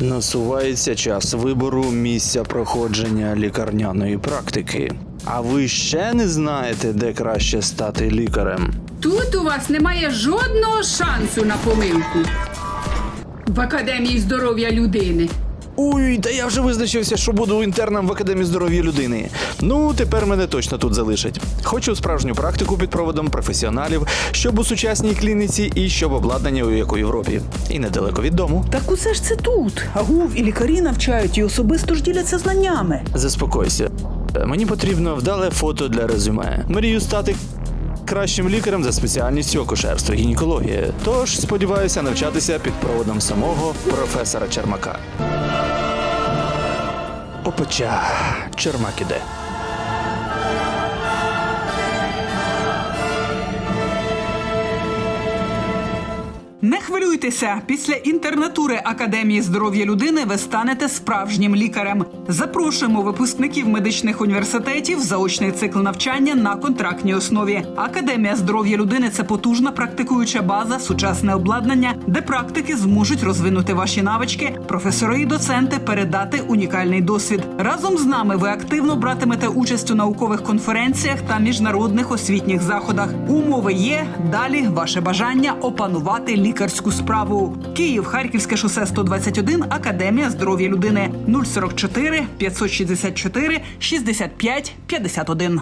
Насувається час вибору місця проходження лікарняної практики. А ви ще не знаєте, де краще стати лікарем? Тут у вас немає жодного шансу на помилку. В академії здоров'я людини. Ой, та я вже визначився, що буду інтерном в академії здоров'я людини. Ну, тепер мене точно тут залишать. Хочу справжню практику під проводом професіоналів, щоб у сучасній клініці і щоб обладнання, у як у Європі. І недалеко від дому. Так усе ж це тут. Агув і лікарі навчають і особисто ж діляться знаннями. Заспокойся. Мені потрібно вдале фото для резюме. Мрію стати кращим лікарем за спеціальністю акушерство гінекологія. Тож сподіваюся навчатися під проводом самого професора Чермака. Опача, Чермак іде. Хвилюйтеся, після інтернатури Академії здоров'я людини ви станете справжнім лікарем. Запрошуємо випускників медичних університетів заочний цикл навчання на контрактній основі. Академія здоров'я людини це потужна практикуюча база, сучасне обладнання, де практики зможуть розвинути ваші навички, професори і доценти передати унікальний досвід. Разом з нами ви активно братимете участь у наукових конференціях та міжнародних освітніх заходах. Умови є. Далі ваше бажання опанувати лікарську справу. Київ, Харківське шосе 121, Академія здоров'я людини 044 564 65 51.